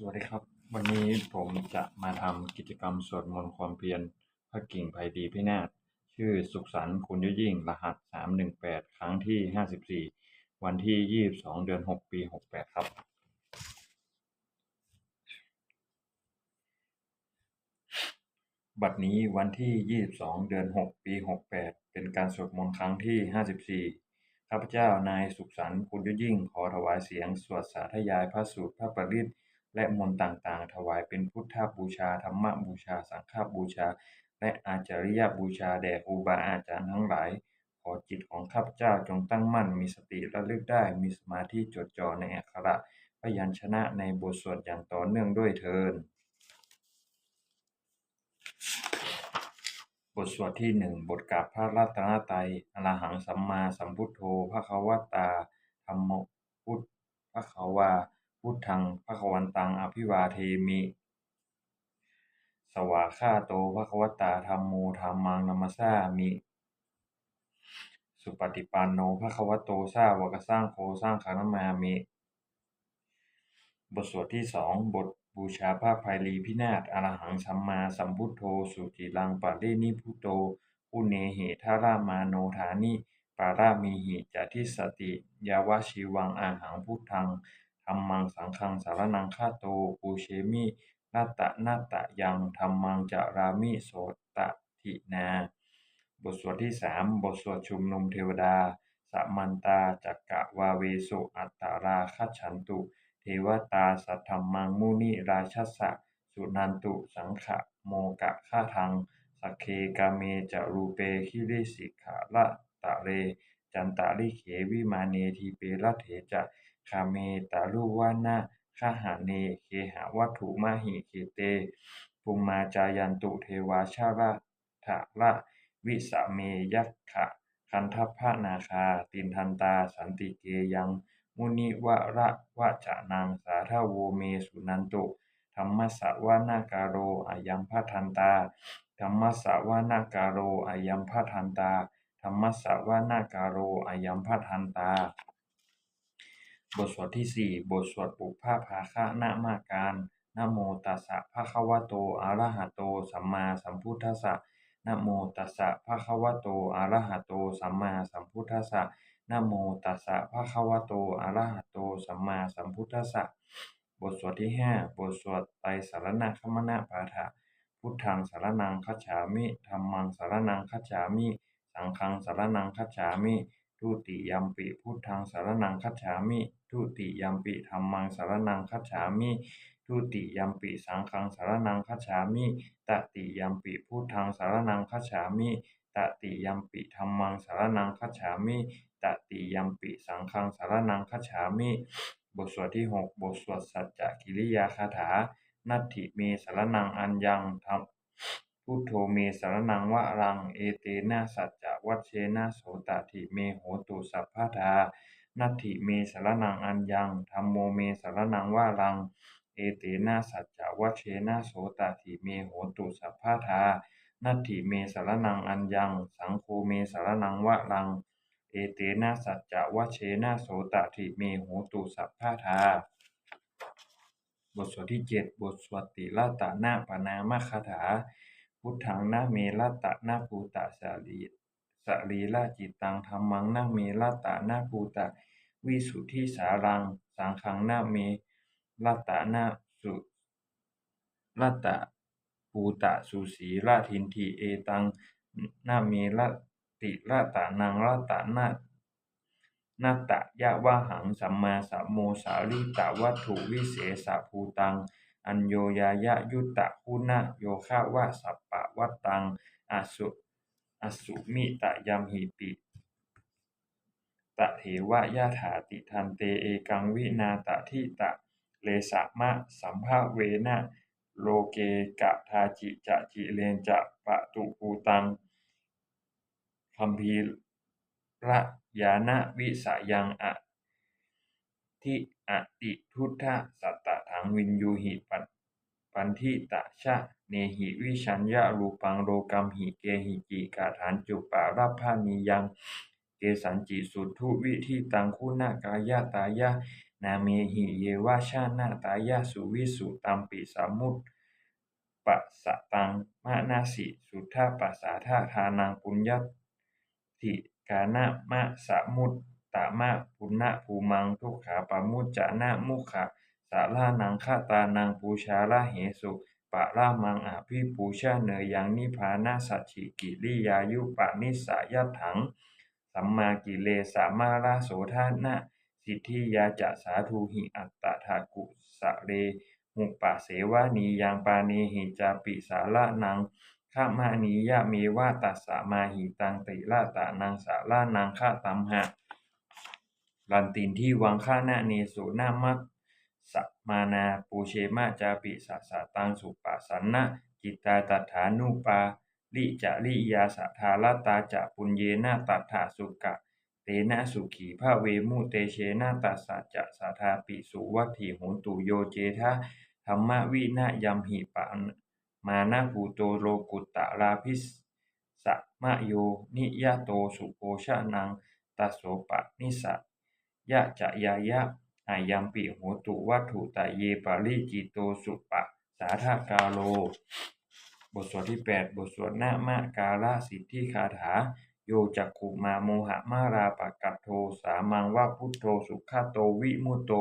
สวัสดีครับ วันนี้ผมจะมาทำกิจกรรมสวดมนต์ความเพียรพระกิ่งไพดีพินาศชื่อสุขสันต์คุณยุยิ่ง รหัสสามหนึ่งแปดครั้งที่ห้าสิบสี่วันที่ยี่สิบสองเดือนหกปีหกแปดครับ บัดนี้วันที่ 22 เดือน 6 ปี 68 เป็นการสวดมนต์ครั้งที่ 54ข้าพเจ้านายสุขสันต์คุณยุยิ่ง ขอถวายเสียง สวดสาธยายพระสูตรพระปริต และมนต์ต่างๆ ถวายเป็นพุทธบูชา ธรรมบูชา สังฆบูชา และอาจาริยบูชาแด่ครูบาอาจารย์ทั้งหลาย ขอจิตของข้าพเจ้าจงตั้งมั่นมีสติระลึกได้มีสมาธิจดจ่อในอักขระพยัญชนะในบทสวดอย่างต่อเนื่องด้วยเทินบทสวดที่หนึ่งบทกาบพระรัตนตรัยอรหังสัมมาสัมพุทโธพระคะวตาธัมโมพุทธพระคะวา พุทธังพระควันตังอภิวาเทมิ สวาข้าโตพระควตาธัมโมธัมมังนัมสสามิ สุปฏิปันโนพระควโตสาวกสร้างโคสร้างคานมามิ บทสวดที่สองบทบูชาพระภัยรีพินาศอรหังสัมมาสัมพุทโธ สุจิลังปะเรนิพุโตอุเนเหทารามาโนฐานิปารามีหิจทิสติ ยาวชีวังอาหังพุทธัง ธรรมังสังฆังสารนังฆาโตปูเชมินาตะนาตะยังธรรมังจะรามิโสตะทินา บทสวดที่สามบทสวดชุมนุมเทวดาสัมมันตาจักกะวาเวสุอัตตาราคัฉันตุ เทวตาสัทธมมังมุนิราชสะสุนันตุสังขะโมกะฆาทังสักเคกาเมจารูเปคิริสิกขาละตะเร จันตาลิเขวิมาเนทีเประเถจะ คาเมตาลุวานะคหาเน เคหาวัตถุมาหิเคเต ปุมมาจายันตุเทวาชาระถะละวิสะเมยัคขะคันทัพพะนาคา ตินทันตา สันติเกยัง มุนิวะระวะจะนังสาทโวเมสุนันตุธรรมสสวานาการโรอายัมพะทันตาธรรมสสวานาการโรอายัมพะทันตาธรรมสสวานาการโรอายัมพะทันตา บทสวดที่สี่บทสวดปุพพาภาคะนามาการนะโมตัสสะภะคะวะโตอะระหะโต สัมมาสัมพุทธัสสะนะโมตัสสะภะคะวะโตอะระหะโต สัมมาสัมพุทธัสสะนะโมตัสสะภะคะวะโตอะระหะโต สัมมาสัมพุทธัสสะบทสวดที่ห้าบทสวดไตรสารณคมนาปาฐะพุทธังสารนังคัจฉามิธัมมังสารนังคัจฉามิ สังฆังสารนังคัจฉามิ ทุติยัมปิพุทธังสารนังคัจฉามิทุติยัมปิธัมมังสารนังคัจฉามิทุติยัมปิสังฆังสารนังคัจฉามิตติยัมปิพุทธังสารนังคัจฉามิตติยัมปิธัมมังสารนังคัจฉามิตติยัมปิสังฆังสารนังคัจฉามิบทสวดที่หกบทสวดสัจจกิริยาคาถา นัตถิเมสารนังอัญญังธรรม พุทโธเมสารนังวะรัง เอเตนะสัจจะวัชเชนะโสตถิเมโหตุสัพพะทานัตถิเมสารนังอัญญังธรรมโมเมสารนังวะรัง เอเตนะสัจจะวัชเชนะโสตถิเมโหตุสัพพะทานัตถิเมสารนังอัญญัง สังโฆเมสารนังวะรัง เอเตนะสัจจะวัชเชนะโสตถิเมโหตุสัพพะทาบทสวดที่เจ็ดบทสวดติละตะนาปนามคาถา พุทธังนะเมละตะนาภูตะสาลีสรีละจิตังธรรมังนะเมละตะนาภูตะ วิสุทธิสารัง สังฆังนะเมละตะนาสุละตะภูตะสุสีละทินทีเอตังนะเมลติละตะนังละตะนานาตะยะวะหังสัมมาสัมโมสาลิตะวัตถุวิเศษภูตัง อัญโยยายะยุตตะคุณะโยคะวะสัปปะวัตตังอสุอสุมิตะยัมหิปิตะเถวะยะถาติทันเตเอกังวินาตะทิตะเลสะมะสัมภะเวนะโลเกกะทาจิจะจิเลนจะปะตุปูตังคัมภีระยานะวิสายังอะ ทิอติทุทธะสัตตะถังวินยูหิปันปันทิตะชะเนหิวิชัญญะรูปังโรกัมหิเกหิจิกาฐานจุปารับพานิยัง เกสันจิสุทุวิธีตังคุณากายะตายะนาเมหิเยวะชานาตายะสุวิสุตัมปิสมุตปัสสตังมะนาสิสุทธาปัสสาทาทานังปุญญติกานะมะสมุต ตะมะปุณณภูมัง ทุกขาปะมุจจานะมุขะสารานังฆาตานังปูชาละเหสุปะรามังอภิปูชาเนยังนิพานาสัจฉิกิริยายุปะนิสายถัง สัมมากิเลสามาราโสทานะ สิทธิยาจะสาธุหิอัตตถากุสะเรหุปะเสวานียังปาเนหิจาปิสาละนังข้ามานียะเมวาตัสสะมาหิตังติละตะนังสาละนังฆาตัมหะ ลันตินที่วังฆ่าหน้าเนสุนามัสสะมานาปูเชมาจาปิสัสสะตังสุปะสันนะจิตตาตัฏฐานุปาลิจะลิยาสัทาลตาจะปุญเยนะตัฏฐาสุกะ เตนะสุขีภาเวมุเตเชนะตัสสะจะสัทาปิสุวัตถิโหนตุโยเจทะธรรมวินะยัมหิปะมานะภูโตโลกุตตะราพิสสะมะโยนิยะโตสุโภชะนังตัสโสปะนิสสะ ยะจะยายะอายัมปิโหตุวัตถุตะเยปาริจิโตสุปะสาธากาโล บทสวดที่ 8 บทสวดนามะกาลาสิทธิคาถา โยจักขุมาโมหะมาราปะกัตโท สามังว่าพุทโธสุขโตวิมุตโต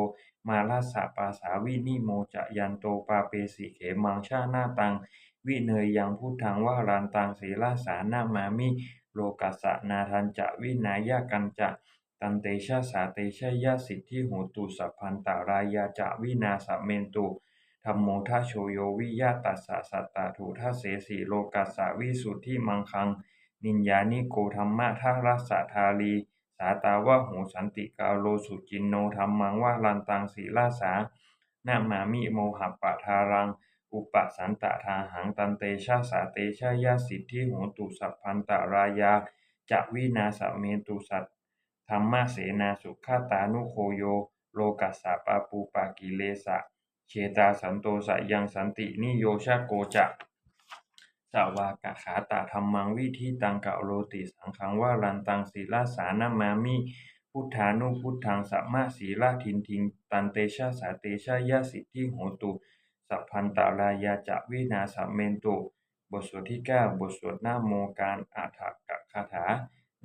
มาลาสะปาสาวินิโมจะยันโตปาเปสิเขมังชาหน้าตัง วิเนยยังพุทธังว่ารันตังศีลาสานามามิ โลกัสสะนาทันจะวินายากันจะ ตันเตชะสาเตชะยะสิทธิโหตุสัพพันตารายาจะวินาสเมนตุธรรมโมทัชโชโยวิยะตัสสะสัตตาถุทัสเสสีโลกัสสะวิสุทธิมังคัง นิญญานิโกธรรมะทัรัสสะทาลีสาตาวะโหสันติกาโลสุจินโนธรรมังวะลันตังศีลาสานามามิโมหปะทารัง อุปสันตะทาหังตันเตชะสาเตชะยะสิทธิโหตุสัพพันตารายาจะวินาสเมตุสัต ธรรมเสนาสุขตานุโคโย โลกัสสะปาปูปากิเลสะเชตาสันโตสะยังสันตินิโยชะโกจะสาวากะขาตาธรรมังวิธีตังกะโรติสังขังว่ารันตังศีลาสานามามิพุทธานุพุทธังสัมมาศีลาทินทิงตันเตชะสาเตชะยะสิทธิโหตุสัพพันตารายาจะวินาสเมนตุบทสวดที่ 9 บทสวดนาโมการอาถากะคาถา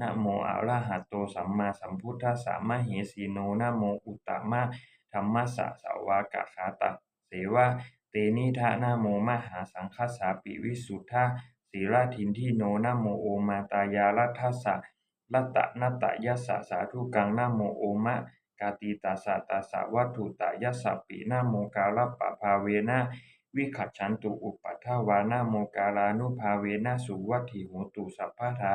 นะโมอะระหะโตสัมมาสัมพุทธัสสะมะเหสีโนนะโมอุตตมะธัมมัสสะสาวากะขาตะเสวะเตนิทะนะโมมหาสังคัสาปิวิสุทธาสีราทินทิโนนะโมโอมาตายาลัทธสะลัตตะนัตตะยัสสะสาธุกังนะโมโอมะกาติตาสะตาสะวัตถุตะยัสสะปินะโมกาลปะภาเวนะวิขัจฉันตุอุปัฏฐาวานะโมกาลานุภาเวนะสุวัตถิโหตุสัพพะทา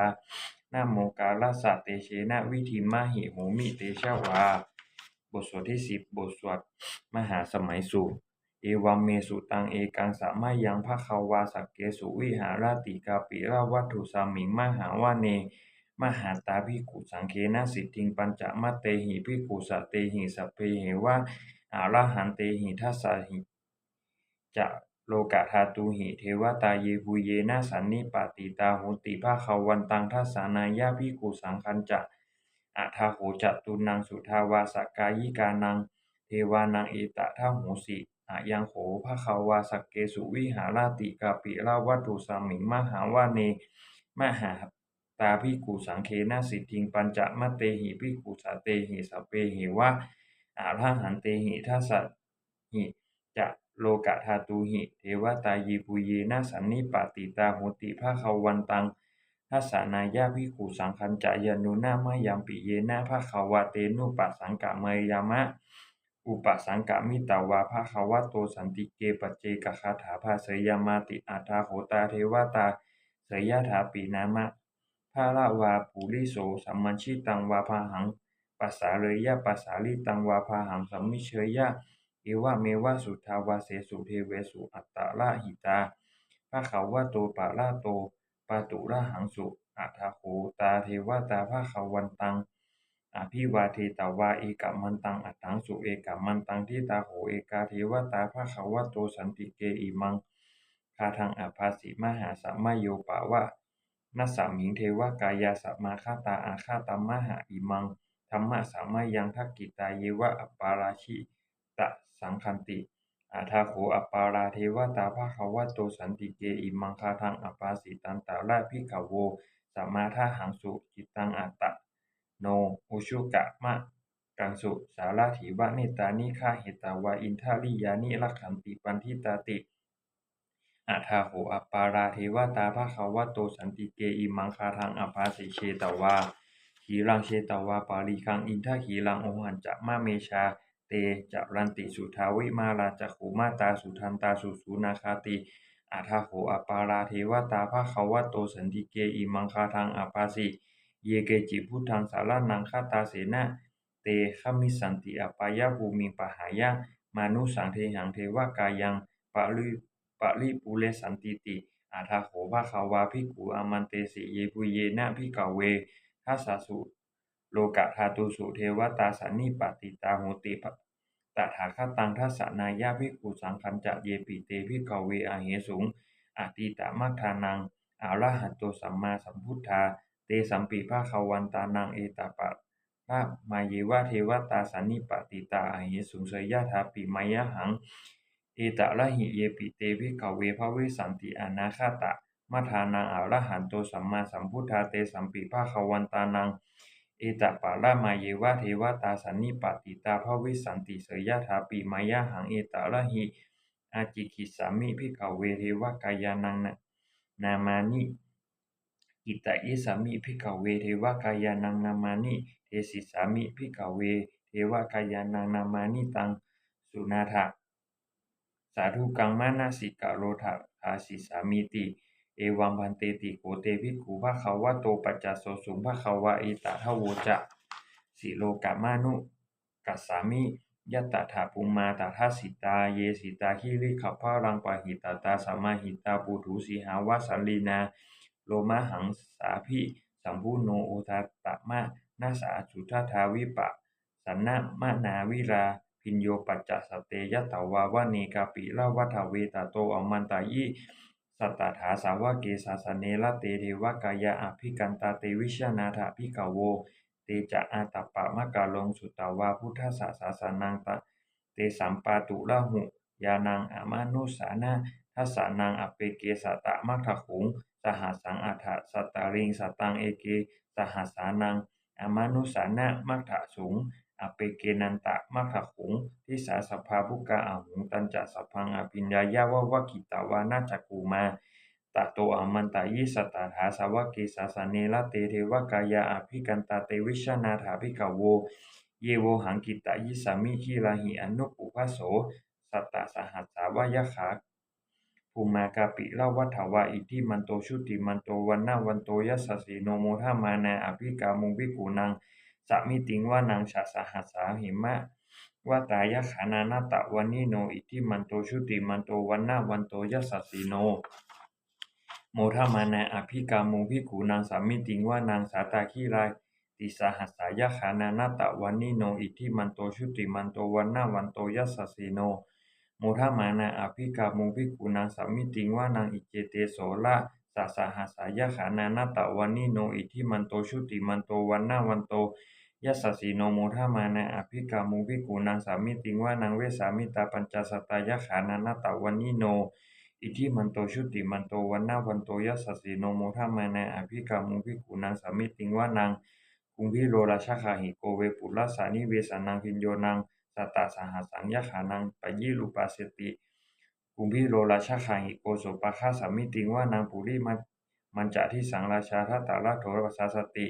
นะโมกาลาสะเตเชนะวิธิมหิโหมิเตชะวา บทสวดที่สิบบทสวดมหาสมัยสูตร เอวัมเมสุตังเอกังสามายังภะคะวาสักเกสุวิหาราติกาปิราวัตถุสามิงมหาวาเน มหาตาภิกุสังเคนะสิทธิงปัญจมัตเตหิภิกุสัตเตหิสัพเพเหวะอาระหันเตหิทัสสะหิจะ โลกะธาตุหิ เทวตาเยภูเยนะสันนิปาติตาโหติภาควันตังทัสานายาภิกขุสังคัญจะอาทาโหจะตุนังสุทาวาสกายิกานัง เทวานังเอตะทาโหสิอายังโขภาคาวาสกเกสุวิหาราติกาปิราวัตถุสามิงมหาวาเนมหาตาภิกขุสังเคนะสิทิงปัญจมัตเตหิภิกขุสาเตหิสัพเพหิวะอารหันเตหิทัสสหิจะ โลกะธาตุหิ เทวตายีปุเยนะสันนิปาติตาโหติภาควันตังทัสานายาภิขุสังคัญจะยานุนามะยัมปิเยนะภาคาวะเตนุปัสสังกะเมยามะ อุปสังกะมิตาวาภาคาวะโตสันติเกปเจกคาถาภาเสยามาติอาทาโหตาเทวตาเสยยถาปีนามะภาละวาปุริโสสัมมัญชิตังวาพาหังปัสสาเรยะปัสสาลิตังวาพาหังสัมมิเชยะ เอวะเมวะสุทาวาเสสุเทเวสุอัตตะละหิตาภาขาวะโตปะละโตปาตุระหังสุอัทาโหตาเทวตาภาขาวันตังอภิวาเทตาวาเอกะมันตังอัตถังสุเอกะมันตังทิตาโหเอกาเทวตาภาขาวะโตสันติเกอิมังคาทังอภาสิมหาสัมมาโยปะวะนัสสามิงเทวกายาสัมมาคาตาอาคาตัมมหาอิมังธัมมะสามายังทักกิตาเยวะอัปปาราชิ ตสังคันติอาทาโขอัปปาราเทวตาภะคะวะโตสันติเกอิมังคาทังอัปปาสิตันตาราภิกขโวสัมมาทาหังสุจิตังอัตตะโนอุชุกะมะกังสุสาราถีวะเนตานิฆาเหตาวาอินทาริยานิรักขันติปันทิตาติอาทาโหอัปปาราเทวตาภะคะวะโตสันติเกอิมังคาทังอัปาสิเชตวาขีรังเชตวาปาลีคังอินทาขีรังโอหันจะมะเมชา เตจะรันติสุทาวิมาราจักขุมาตาสุทันตาสุสุนาคาติอาทาโหอัปปาราเทวตาภะคะวะโตสันติเกอิมังคาทังอัปาสิเยเกจิพุทธังสารานังคาตาเสนะเตขมิสันติอปายะภูมิปหายะมานุสังเทหังเทวกายังปะลุปะลิปุเรสันติติอาทาโหภะคะวาภิกขุอามันเตสิเยปุเยนะภิกขเวทัสสุ โลกะธาตุสุเทวตาสันนิปติตาโหติตถาคตังทัสสนายาภิกขุสังคัญจะเยปิเตภิกขเวอาเหสุงอาติตามัคทานังอารหัตโตสัมมาสัมพุทธา เตสัมปิภาควันตานังเอตาปะพระมาเยวะเทวตาสันนิปติตาอาเหสุงเสยยะถาปิมายะหัง เอตะระหิเยปิเตภิกขเวภเวสันติอนาคาตะมัทานังอารหันโตสัมมาสัมพุทธาเตสัมปิภาควันตานัง เอตปะละมาเยวะเทวตาสันนิปติตาภวิสันติเสยยะถาปิมายะหังเอตะระหิอาจิกิสามิภิกเวเทวกายานังนามานิอิตะยิสามิภิกเวเทวกายานังนามานิเทสิสามิภิกเวเทวกายานังนามานิตังสุนาถะสาธุกังมานาสิกะโรทะทาสิสามิติ เอวังพันเตติโกเตภิกขุภะคะวะโตปัจจโสสุงภะคะวะอิตะทะโวจะสิโลกะมานุกัสสามิยัตตถาปุมมาตถาสิตาเยสิตาคิริขัพพะรังปะหิตาตาสมาหิตาปุถุสีหาวาสันลีนาโลมาหังสาภิสัมพุโนโอทาตะมะนาสาสุทธาวิปะ สันนะมะนาวิราพินโยปัจจสเตยะตวาวะเนกาปิละวัฏเวตาโตอมันตายิ สัตตถาสาวะเกสาสเนละเตเทวกายะอภิกันตาเตวิชนาถาภิกาโว เตจะอาตปะมะกาลงสุตตาวาพุทธสสาสานังตะเตสัมปาตุละหุยานังอามานุสานาทัสสานังอเปเกสตะมัคขขุง สหัสังอัฏฐสัตตาริงสตังเอเก สหัสานังอามานุสานะมัคขสุง อเปเกนันตะมัคขขุงทิสาสภาภุกะอาหงตันจะสัพพังอภิญญายาวะวะกิตาวานาจักูมาตโตอมันตายิสตาถาสาวะเกสาสเนละเตเทวกายาอภิกันตาเตวิชนาถาภิกโว เยโวหังกิตายิสามิขีลาหิอนุปุพโส สัตตสหัสสาวายขาภูมากาปิเลาวัฏวาอิทิมันโตชุติมันโตวันนาวันโตยัสสีโนโมทามานาอภิกามุวิกูนัง สามิติงว่านางชาสหัสสาหิมะว่าตายะขานานาตะวันนิโน อิทิมันโตชุติมันโตวันนาวันโตยัสสสีโน โมทามานาอภิกามุวิกูนางสามิติงว่านางสาตาคีรายติสหัสสายะขานานาตะวันนิโน อิทิมันโตชุติมันโตวันนาวันโตยัสสสีโน โมทามานาอภิกามุภิกุนางสามิติงว่านางอิเจเตโสละ สาสหัสายะขานานาตะวันนิโนอิทิมันโตชุติมันโตวันนาวันโตยัสสีโนโมทามานาอภิกามุภิกุนางสามิติงว่านางเวสามิตาปัญจสตายะขานานาตะวันนิโน อิทิมันโตชุติมันโตวันนาวันโตยัสสีโนโมทามานาอภิกามุภิกุนางสามิติงว่านางกุมพิโรราชาคาหิโกเวปุลสานิเวสานังพินโยนังสัตตสหัสังยขานังปยิรูปาเสติ กุมพิโรราชาคาหิโกโสปะคาสามิติงว่านางปุริมันมันจะที่สังราชาทัตตาลโทรปสาสติ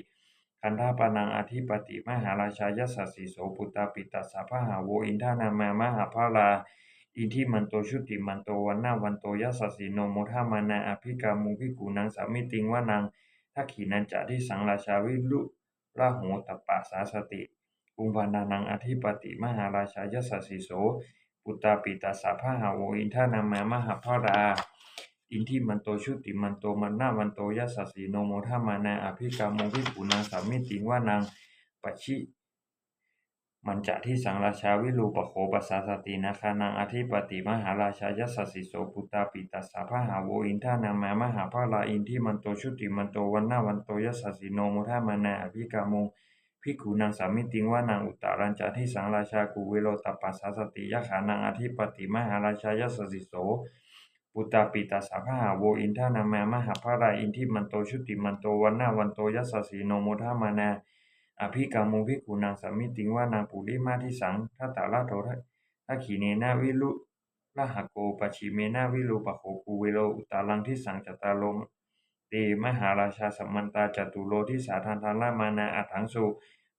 คันธาปนังอธิปติมหาราชายสัสสิโสปุตตาปิตัสสะพะหาโวอินทานามามหาภาลาอินทิมันโตชุติมันโตวันนาวันโตยัสสสิโนโมทามานาอภิกามุภิกูนังสามิติงว่านางทักขีนันจะที่สังราชาวิลุราโหตปะสาสติกุมภานานังอธิปติมหาราชายสัสสิโส ปุตตาปิตาสาพหาโวอินทานามามหาพรา อินทิมันโตชุติมันโตมันนาวันโตยัสสสีโนโมทามานาอภิกามุภิปุนางสามิติงว่านางปัชิมันจะที่สังราชาวิรูปโขปัสสาสตินาคานังอธิปติมหาราชายัสสิโสปุตตาปิตาสาพหาโวอินทานามามหาพราอินทิมันโตชุติมันโตวันนาวันโตยัสสสีโนโมทามานาอภิกามุภิ ภิกขุนางสามิติงว่านางอุตตรัญจาทิสังราชากุเวโรตัปปัสสาสติยะขานังอธิปติมหาราชายสสิโสปุตตาปิตาสาพหาโวอินทานามามหาภาราอินทิมันโตชุติมันโตวันนาวันโตยัสสีโนโมทามานาอภิกามุภิกขุนางสามิติงว่านางปุริมาทิสังทัตตาลาโททักขีเนนาวิลุลหโกปชิเมนาวิลูปะโขกูเวโลอุตาลังทิสังจตาโลมเตมหาราชาสัมมันตาจตุโลทิสาทานทารามานาอัถังสุ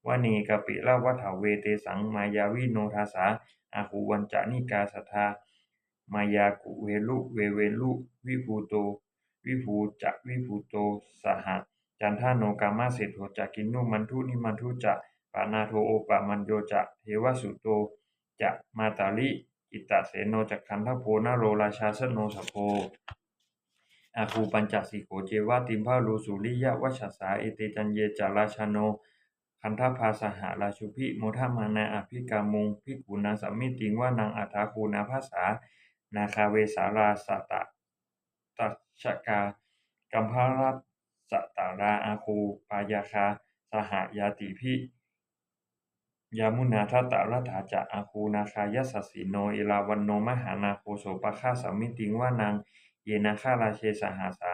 วเนกปิละวัฏเวเตสังมายาวิโนทาสาอาหูวันจานิกาสทามายากุเวลุเวเวลุวิภูโต วิภูจะวิภูโตสหจันทาโนกามาเศรษโทจะกินนุมันทุนิมันทุจะปานาโทโอปะมันโยจะเทวสุโตจะมาตาลิอิตะเสโนจักขันทโพนาโรราชาสโนสโพอาคูปัญจสิโกเจวาติมพาลูสุริยะวัชสาเอเตจันเยจาราชโน คันทภาสหราชุพิโมทามานาอภิกามุงพิกุณาสัมมิติงว่า นางอัฏฐาคูนาภาษา นาคาเวสาราสตะตัชกากัมพารัสตาราอาคูปายาคา สหายาติพิยามุนาทัตตะรัฐาจะอาคูนาคายสสสิโนเอราวันโนมหานาโคโสปะฆาสัมมิติงว่านางเยนาคาราเชสหาสา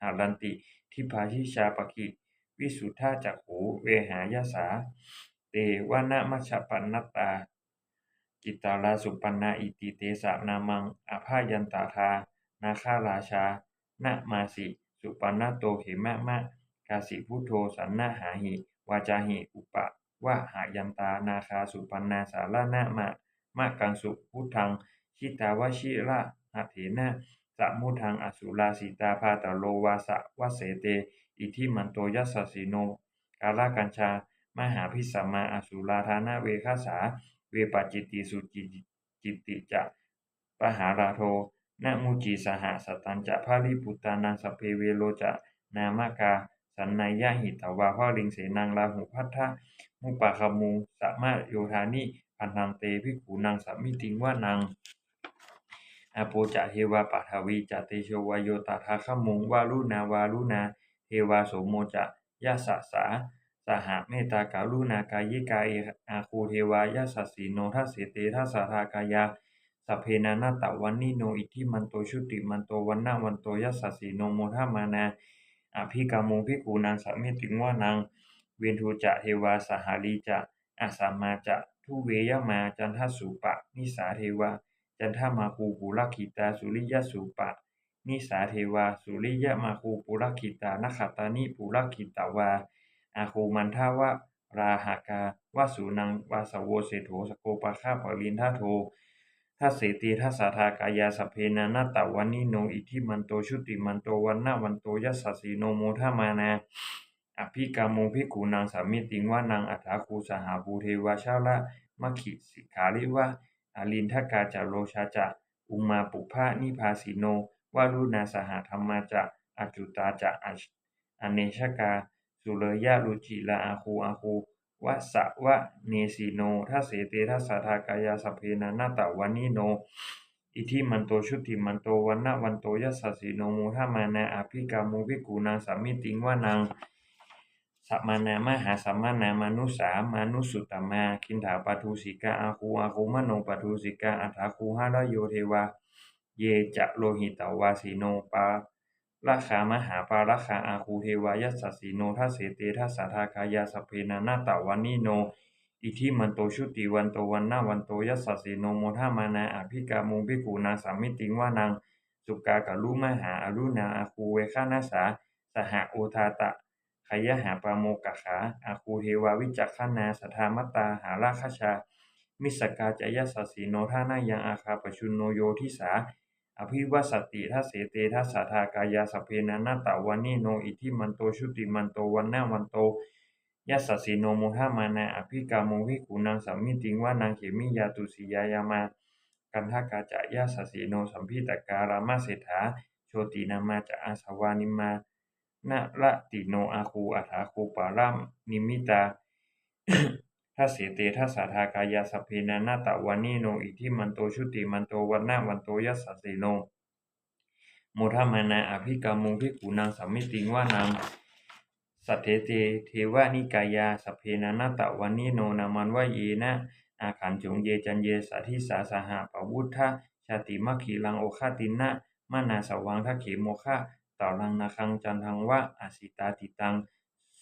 หารันติทิพาชิชาปกิ วิสุทธาจักขูเวหายาสา เตวานะมัชปันนตา กิตาลาสุปันนาอิติเตสะนามังอภายันตาทา นาคาราชานะมาสิ สุปันนโตเขมะมะกาสิพุทโธสันนาหาหิ วาจาหิอุปะวะหายันตานาคาสุปันนาสารานะมะมะกังสุพุทธังชิตาวชิระหัเถนะสะมุทังอสุราสีตาพาตโลวาสะวะเสเต อิทิมันโตยัสสสิโนกาลากัญชามหาพิสัมมาอสุราธานาเวคาสา เวปจิติสุจิจิติจะปหาราโทนะมุจีสหสตัญจะภาริปุตานังสเพเวโลจะนามากา สันนายะหิตวาภาลิงเสนังลาหุพัทธะมุปะคมูสะมาโยธานิพันธังเตภิขุนังสัมมิติงว่านังอโปจะเทวาปัทวีจะเตโชวายโยตถาคมุงวารุนาวารุนา เทวาโสโมจะยะสะสาสหเมตาการุณากายิกาเออาคูเทวายะสัสสีโนทัสเสเตทัสสาทากายาสเพนานาตะวันนิโนอิทิมันโตชุติมันโตวันนาวันโตยัสสสีโนโมทามานาอภิกามุภิกขุนางสัมมิติงว่านางเวนทูจะเทวาสหาลีจะอาสามาจะทุเวยมาจันทสุปะนิสาเทวาจันทมาคูปุรคิตาสุริยสุปะ นิสาเทวา สุริยะมาคูปุรคิตานขัตตานิปุรคิตาวา อาคูมันทาวะราหากาวาสุนังวาสโวเสโถสโกปะฆาปรินทาโททัสเสติทัสสาทากายาสเพนานาตะวันนิโนอิทิมันโตชุติมันโตวันนาวันโตยัสสสีโนโมทามานาอภิกาโมภิกขุนางสามิติงว่านางอัฏฐาคูสหาภูเทวาชาละมะขิสิกขาลิวะอาลินทกาจาโรชาจะอุมาปุภะนิพาสิโน ว่ารุณาสหธรรมาจะอจุตาจะอเนชกา สุเลยะรุจิลาอาคูอาคูวะสะวะเนสีโนทัสเสเตทัสสะทากายาสเพนานาตะวันิโน อิทิมันโตชุติมันโตวันนะวันโตยัสสีโนโมทามานาอภิกามุภิกขุนางสามิติงว่านางสัมมานามหาสัมมานามานุสามานุสุตตมาคินถาปทุสิกาอาคูอาคูมโนปทุสิกาอัฏฐาคูหะระโยเทวา เยจะโลหิตาวาสีโนปาราคามหาปาราคาอาคูเทวายัสสีโนทัสเสเตทัสสะทากายาสเพนานาตะวันนิโน อิทิมันโตชุติวันโตวันนาวันโตยัสสีโนโมทามานาอภิกามุงภิกขุนาสามิติงว่านางสุกากะลุมหาอรุณาอาคูเวฆานาสาสหโอทาตะขยะหาปาโมกะขาอาคูเทวาวิจักขานาสธามตาหาราคชา มิสกาจยัสสสีโนท่านายังอาคาปชุนโนโยทิสา อภิวัสติทัสเสเตทัสสะทากายาสเพนานาตะวันนิโนอิทิมันโตชุติมันโตวันนาวันโตยัสสีโนโมทามานาอภิกามวิกุนางสัมมิติงว่านางเขมิยาตุสียายามา กันทากาจะยัสสีโนสัมพิตการามาเศรษฐาโชตินามาจะอาสวานิมานะละติโนอาคูอัฏฐาคูปารามนิมิตา ทัสเสเตทัสสะทากายาสพเพนานาตะวันนิโนอิทิมันโตชุติมันโตวันนาวันโตยัสสะสีโนโมทามานาอภิกามุงภิกขุนางสัมมิติงว่านางสัทเถเตเทวะนิกายาสัพเพนานาตะวันนิโนนามันวะเยนะอาขันจงเยจันเยสาธิสาสหะปวุฒะชาติมัคคีลังโอคาตินะมานาสวังทะเขโมคะต่อลังนาคังจันทังวะอาสิตาติตัง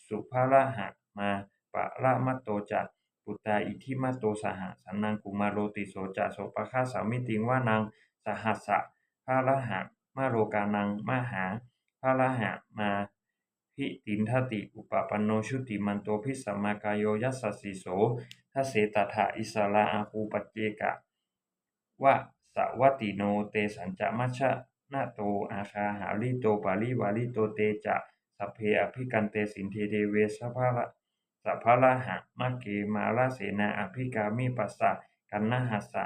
สุภาระหะมาปะระมัตโตจัก ปุตตาอิทิมัตโตสหสันนังกุมารโรติโสจะโสปะคาสามิติงว่านังสหัสสะภาระหะมาโรกานังมหาภาระหะมาพิตินทติ อุปปันโนชุติมันโตพิสัมมากายโยยัสสสิโสทัเสตถะอิสราอาคูปัจเจกะวะสวัติโนเตสัญจะมัชชะนาโตอาคาหาลิโตปาลิวาลิโตเตจะสัพเพอภิกันเตสินเทเทเวสัพพะระ สัพพะระหะมะเกมาลาเสนาอภิกามิปัสสะกันนหัสสะ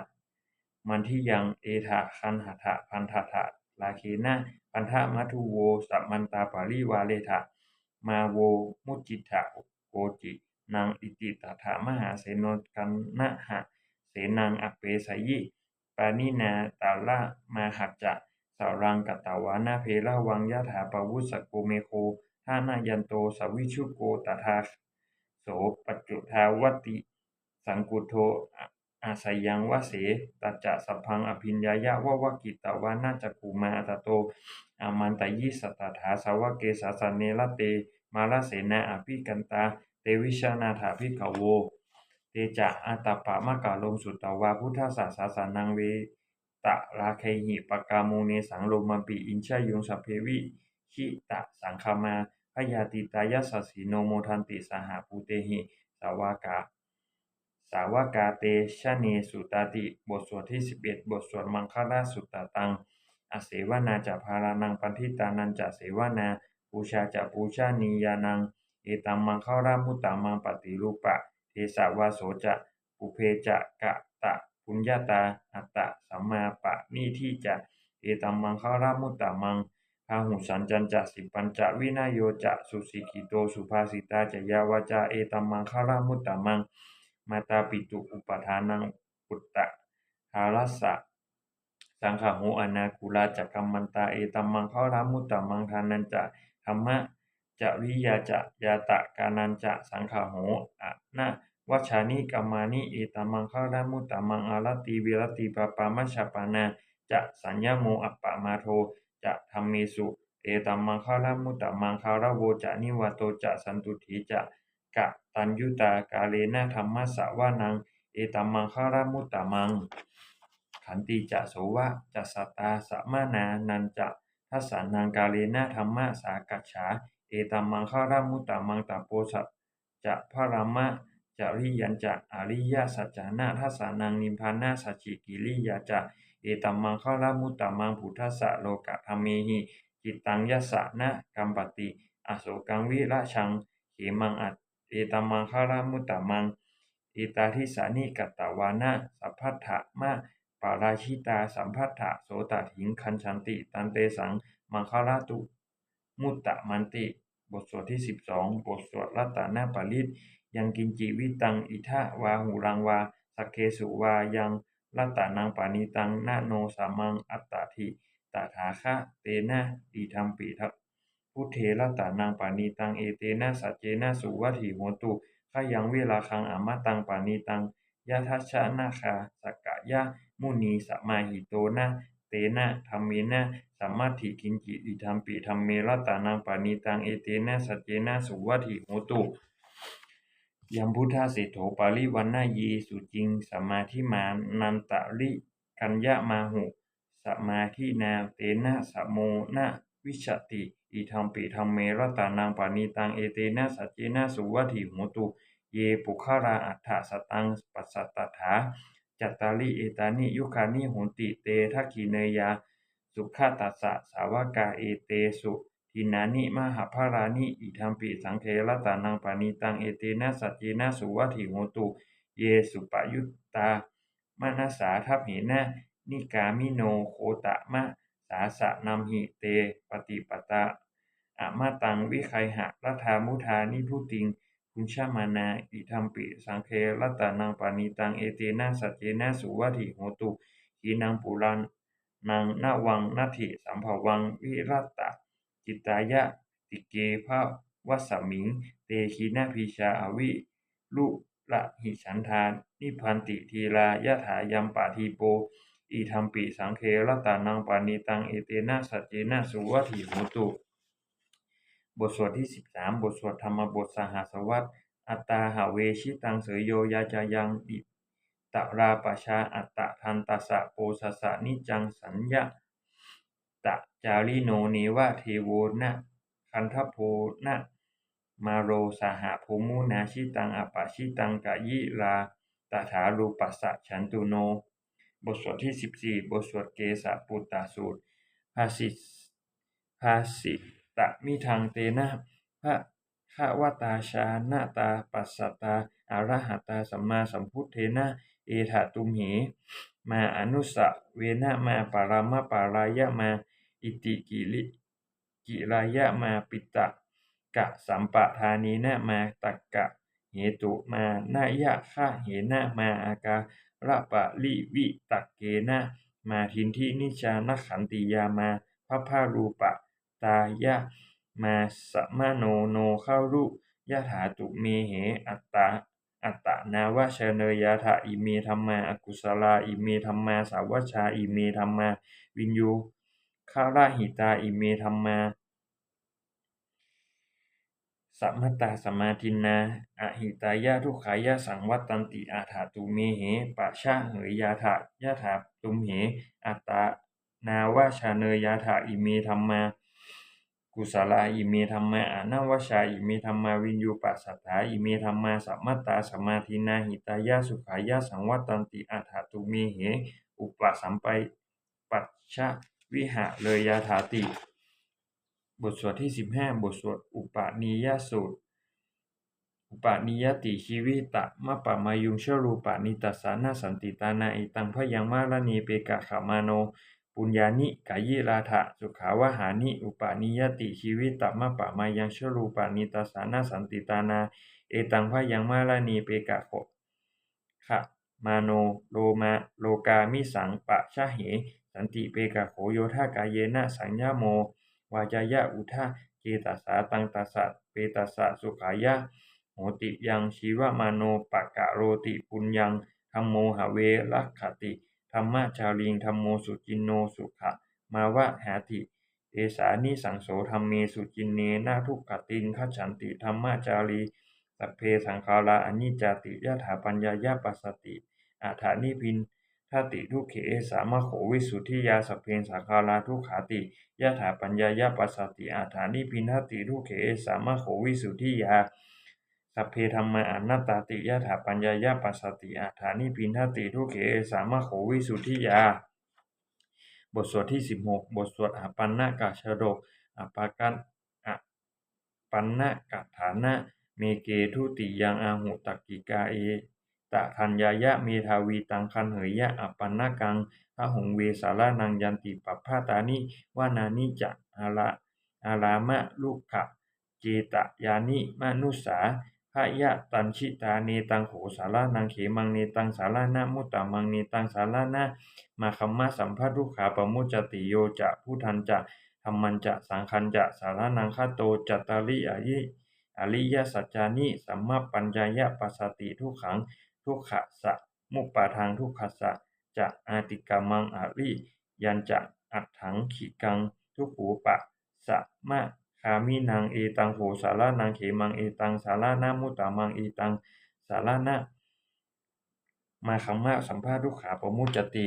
มันทิยังเอถะคันหัทะพันธะทะลาเคนะพันธะมัทุโวสัมมันตาปาลิวาเลทะมาโวมุจิตะโกจินางอิติตถามหาเสนกันนะหะเสนังอเปสยิปานินาตาละมาหัจจะสารังกตาวานาเพละวังยะถาปวุสสโกเมโคท่านายันโตสวิชุโกตถา โสปัจจุทาวติ สังกุโทอาศัยยังวะเสตัจจะสัพพังอภิญญายะวะวะกิตวานาจักขุมาตโต อามันตยิสัตถาสาวะเกสาสเนละเต มาลาเสนาอภิกันตา เตวิชานาถาภิกขโว เตจะอาตปะมะกะลงสุตตวาพุทธศาสาสานังเวตะราเคหิปกาโมเนสังโลมาปิอินชายุงสัพเพวิชิตะสังคามา พยาติตายสสสีโนโมทันติสหภูเตหิ สาวากา สาวกาเตชะเนสุตาติ บทสวดที่ 11 บทสวดมังคลาสุตตตัง อเสวนาจะพารานังปันทิตานันจะเสวนาปูชาจะปูชานียานัง เอตัมมังเข้ารามุตตัมมังปฏิรูปะ เทสาวาโสจะปุเพจะกะตะปุญญาตา อัตตะสัมมาปะนี่ที่จะ เอตัมมังเข้ารามุตตัมมัง พาหุสันจันจะสิปัญจะวินาโยจะสุสิกิโตสุภาสิตาจะยาวาจาเอตัมมังเข้ารามุตตมังมาตาปิตุอุปทานังปุตตะหารัสสะสังขโหอนาคุลาจักกัมมันตาเอตัมมังเข้ารามุตตมังทานันจะธรรมะจะวิยาจะยาตะกานันจะสังขโหอะนะวัชานิกัมมานิเอตมังเข้ารามุตตมังอารติวิรติปปามัชปานาจะสัญญโมอัปปะมาโท จะธรรมเมสุเอตัมมังเข้ารามุตตัมมังคาราโวจะนิวาโตจะสันตุถีจะกะตัญยุตากาเลนะธรรมะสะวานัง เอตัมมังคารามุตตมัง ขันติจะโสวะจะสตตาสมานานันจะทัสสานังกาเลนะธรรมะสากัจฉา เอตัมมังคารามุตตมังตาโปสัจจะพระรามะจริยันจะอริยสัจจานะทัสสานังนิพพานาสัจจิกิริยาจะ เอตัมมังคารามุตตมังพุทธัสสะโลกะธรรมเมหิจิตตังยัสสะนะกัมปติ อโศกังวิราชังเขมังอัตเอตัมมังคารามุตตมังเอตาทิสานิกัตตวานะสัพพัทธะมะปาราชิตาสัมพัทธะโสตถิงคันชันติ ตันเตสังมังคาราตุ มุตตะมันติ บทสวดที่ 12 บทสวดรัตนาปาริตยังกินจิวิตังอิทะวาหูรังวา สักเคสุวายัง รัตตานังปานิตังนาโนสามังอัตตาทิตถาคะเตนะดีธรรมปีทะพุทเถระตานังปานีตังเอเตนะสัจเจนะสุวัตถิโหตุขายังเวลาคังอามาตังปานีตังยะทัชชะนาคาสกะยะมุนีสมาหิโตนะเตนะธรรมเมนะสัมมาทิกินจิอิธรรมปิธรรมเมระตานังปานีตังเอเตนะสัจเจนะสุวัติโหตุ ยัมพุทธาสิโถปาริวันนายีสุจริงสมาธิมานันตะริกัญญามาหุสมาธินาเตนะสะโมนะวิชติอิธรรมปิธรรมเมรตานังปานิตังเอเตนะสัจเจนะสุวัตถิโหตุ เยปุคาราอัฏฐสตังปัสสัตถาจัตตาริเอตานิยุคานิโหติเตทักขิเนยา สุขตัสสะสาวกาเอเตสุ ทินานิมหาภารานิอิธรรมปิสังเครตานังปานิตังเอเตนะสัจเจนะสุวัติโหตุเยสุปยุตตามนัสาทัพเหนะนิกามิโนโคตะมะสาสะนัมหิเตปฏิปตาอะมาตังวิไคหะรัฐามุทานิพุติงคุณชามานาอิธรรมปิสังเครตานังปานิตังเอเตนะสัจเจนะสุวัติโหตุขีนังปุรันนังนาวังนาถิสัมภวังวิรัตตะ จิตายะ ติเกภะวัสมิง เตคินะพีชาอวิรุละหิฉันทาน นิพันติทีลายะถายัมปาทีโป อีทัมปิสังเครตานังปานิตัง เอเตนะสัจเจนะสุวัติโหตุ บทสวดที่สิบสามบทสวดธรรมบทสหัสวัตอัตตาหาเวชิตังเสยโยยาจายังอิตราปชาอัตตะทันตัสสะโปสสะนิจังสัญญา ตะจาริโนเนวะเทโวนะคันทโพนะมาโรสหะภูมุนาชิตังอปะชิตังกะยิลาตถารูปัสสะฉันตุโน บทสวดที่สิบสี่บทสวดเกสะปุตตาสูตรภาสิภาสิตะมิทังเตนะพระขวตาชานาตาปัสสตาอารหัตตาสัมมาสัมพุทเทนะเอถาตุมเห มาอนุสะเวนะมาปารามะปารายะมา อิติกิริกิรายะมาปิตะกะสัมปะทานีนะมาตักกะเหตุมานายะฆะเหนะมาอาการะปะลิวิตักเกนะมาทินทินิชานขันติยามาพระพารูปะตายะมาสมโนโนเข้ารุยะถาตุเมเหอัตตาอัตตนาวะเชเนยาถาอิเมธรรมาอกุศลาอิเมธรรมาสาวชาอิเมธรรมาวินยู คาราหิตาอิเมธรรมา สัมมตาสมาทินนาอหิตายะทุกขายะสังวัตตันติอาถาตุเมเหปะชะเหยยาถายะถาตุมเห อัตตานาวะชาเนยาถาอิเมธรรมากุศลาอิเมธรรมาอานาวชาอิเมธรรมาวินยูปัสสัทธาอิเมธรรมาสัมมตาสมาทินาหิตายะสุขายะสังวัตตันติอาถาตุเมเห อุปสัมไปปัชชะ วิหะเลยยาถาติ บทสวดที่สิบห้าบทสวดอุปาณียสูตร อุปาณิยติชีวิตะมะปะมายุงเชรูปานิตัสสานาสันติตานาอิตังพยังมาลนีเปกะขามาโน ปุญญานิกายิราถะสุขาวหานิอุปาณิยติชีวิตะมะปะมายังเชรูปานิตัสสานาสันติตานา เอตังพยังมาลนีเปกะโขขะมาโนโลมาโลกามิสังปะชะเห สันติเปกะโขโยธากายเยนะสัญญาโม วาจายะอุทาเจตัสสาตังตัสสะเปตัสสะสุขายะโหติยังชีวมาโนปะกะโรติปุญญังธรรมโมหเวรักขติธรรมะชาลิงธรรมโมสุจินโนสุขะมาวะหาติเอสานิสังโสธรรมเมสุจินเนนาทุกขตินขัจฉันติธรรมะจารีสัพเพสังขาราอนิจจติยะถาปัญญายะปัสสติอาถานิพิน ทติทุกเขสามะโขวิสุทธิยาสัพเพสังขาราทุกขาติยะถาปัญญายะปัสสติอาถานิพินทติทุกเขสามะโขวิสุทธิยาสัพเพธรรมาอนัตตาติยะถาปัญญายะปัสสติอาถานิพินทติทุกเขสามะโขวิสุทธิยา บทสวดที่สิบหกบทสวดอาปันนกะชฎกอปากันอปันนกะฐานะ เมเกทุติยังอาหุตักกิกาเอ ตะทัญญายะเมทาวีตังคันเหยยะอปันนกังพระหงเวสารานังยันติปัปพาตานิวานานิจะอาระอารามะลูกขะเจตยานิมนุสาพระยะตันชิตาเนตังโขสารานังเขมังเนตังสารานะมุตตามังเนตังสารานะมาคัมมะสัมภะทุขาปมุจจติโยจะผู้ทันจะธรรมันจะสังคันจะสารานังคาโตจัตตาริอายิอริยสัจจานิสัมมาปัญญายะปัสสติทุกขัง ทุกขะสะ มุปปาทางทุกขะสะจะอาติกามังอาริยันจะอัตถังขีกัง ทุกขูปะสะมะคามินังเอตังโหสารานังเขมังเอตังสารานามุตามังเอตังสารานะมาคัมมะสัมภาทุกขาปมุจติ